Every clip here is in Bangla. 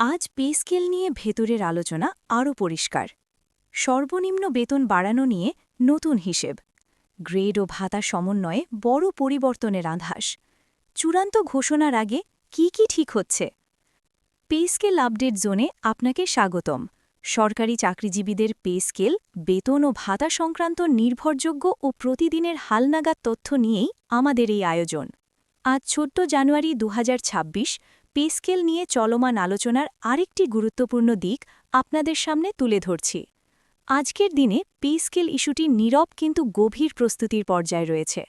আজ পে স্কেল নিয়ে ভেতরের আলোচনা আরও পরিষ্কার। সর্বনিম্ন বেতন বাড়ানো নিয়ে নতুন হিসেব। গ্রেড ও ভাতা সমন্বয়ে বড় পরিবর্তনের আধাস চূড়ান্ত ঘোষণার আগে কি কি ঠিক হচ্ছে? পে স্কেল আপডেট জোনে আপনাকে স্বাগতম। সরকারি চাকরিজীবীদের পে স্কেল বেতন ও ভাতা সংক্রান্ত নির্ভরযোগ্য ও প্রতিদিনের হালনাগাদ তথ্য নিয়েই আমাদের এই আয়োজন। আজ চোদ্দ জানুয়ারি দু পে স্কেল নিয়ে চলমান আলোচনার আরেকটি গুরুত্বপূর্ণ দিক আপনাদের সামনে তুলে ধরছি। আজকের দিনে পে স্কেল ইস্যুটি নীরব কিন্তু গভীর প্রস্তুতির পর্যায়ে রয়েছে।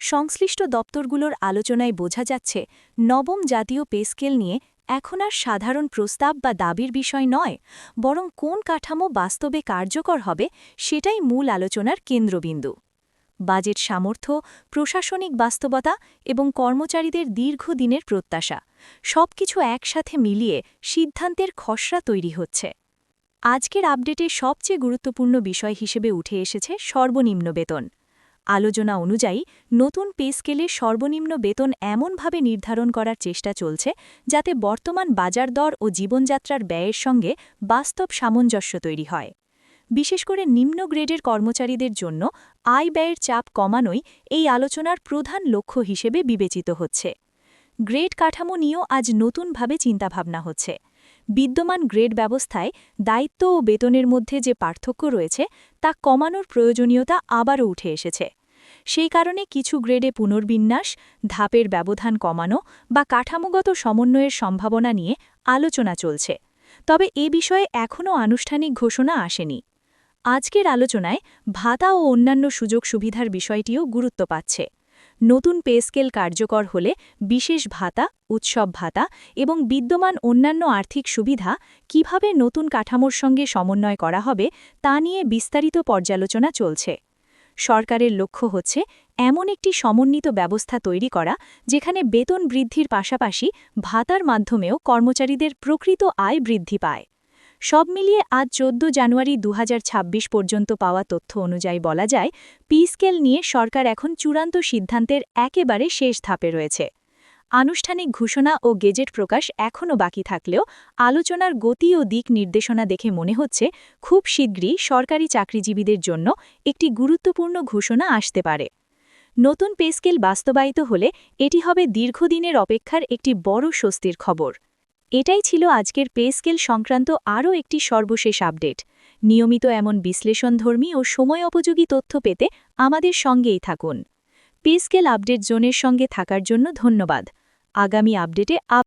সংশ্লিষ্ট দপ্তরগুলোর আলোচনায় বোঝা যাচ্ছে, নবম জাতীয় পে স্কেল নিয়ে এখন আর সাধারণ প্রস্তাব বা দাবির বিষয় নয়, বরং কোন কাঠামো বাস্তবে কার্যকর হবে সেটাই মূল আলোচনার কেন্দ্রবিন্দু। বাজেট সামর্থ্য, প্রশাসনিক বাস্তবতা এবং কর্মচারীদের দীর্ঘদিনের প্রত্যাশা। সবকিছু একসাথে মিলিয়ে সিদ্ধান্তের খসড়া তৈরি হচ্ছে। আজকের আপডেটে সবচেয়ে গুরুত্বপূর্ণ বিষয় হিসেবে উঠে এসেছে সর্বনিম্ন বেতন। আলোচনা অনুযায়ী, নতুন পে স্কেলে সর্বনিম্ন বেতন এমনভাবে নির্ধারণ করার চেষ্টা চলছে যাতে বর্তমান বাজার দর ও জীবনযাত্রার ব্যয়ের সঙ্গে বাস্তব সামঞ্জস্য তৈরি হয়। বিশেষ করে নিম্ন গ্রেডের কর্মচারীদের জন্য আয় ব্যয়ের চাপ কমানোই এই আলোচনার প্রধান লক্ষ্য হিসেবে বিবেচিত হচ্ছে। গ্রেড কাঠামো নিয়েও আজ নতুনভাবে চিন্তাভাবনা হচ্ছে। বিদ্যমান গ্রেড ব্যবস্থায় দায়িত্ব ও বেতনের মধ্যে যে পার্থক্য রয়েছে, তা কমানোর প্রয়োজনীয়তা আবারও উঠে এসেছে। সেই কারণে কিছু গ্রেডে পুনর্বিন্যাস, ধাপের ব্যবধান কমানো বা কাঠামোগত সমন্বয়ের সম্ভাবনা নিয়ে আলোচনা চলছে। তবে এ বিষয়ে এখনও আনুষ্ঠানিক ঘোষণা আসেনি। আজকের আলোচনায় ভাতা ও অন্যান্য সুযোগ সুবিধার বিষয়টিও গুরুত্ব পাচ্ছে। নতুন পে স্কেল কার্যকর হলে বিশেষ ভাতা, উৎসব ভাতা এবং বিদ্যমান অন্যান্য আর্থিক সুবিধা কীভাবে নতুন কাঠামোর সঙ্গে সমন্বয় করা হবে তা নিয়ে বিস্তারিত পর্যালোচনা চলছে। সরকারের লক্ষ্য হচ্ছে এমন একটি সমন্বিত ব্যবস্থা তৈরি করা যেখানে বেতন বৃদ্ধির পাশাপাশি ভাতার মাধ্যমেও কর্মচারীদের প্রকৃত আয় বৃদ্ধি পায়। সব মিলিয়ে আজ চোদ্দ জানুয়ারি দু হাজার ছাব্বিশ পর্যন্ত পাওয়া তথ্য অনুযায়ী বলা যায় পি স্কেল নিয়ে সরকার এখন চূড়ান্ত সিদ্ধান্তের একেবারে শেষ ধাপে রয়েছে। আনুষ্ঠানিক ঘোষণা ও গেজেট প্রকাশ এখনও বাকি থাকলেও আলোচনার গতি ও দিক নির্দেশনা দেখে মনে হচ্ছে, খুব শীঘ্রই সরকারি চাকরিজীবীদের জন্য একটি গুরুত্বপূর্ণ ঘোষণা আসতে পারে। নতুন পেস্কেল বাস্তবায়িত হলে এটি হবে দীর্ঘদিনের অপেক্ষার একটি বড় স্বস্তির খবর। এটাই ছিল আজকের পে স্কেল সংক্রান্ত আরও একটি সর্বশেষ আপডেট। নিয়মিত এমন বিশ্লেষণধর্মী ও সময় উপযোগী তথ্য পেতে আমাদের সঙ্গেই থাকুন। পে স্কেল আপডেট জোনের সঙ্গে থাকার জন্য ধন্যবাদ। আগামী আপডেটে আপ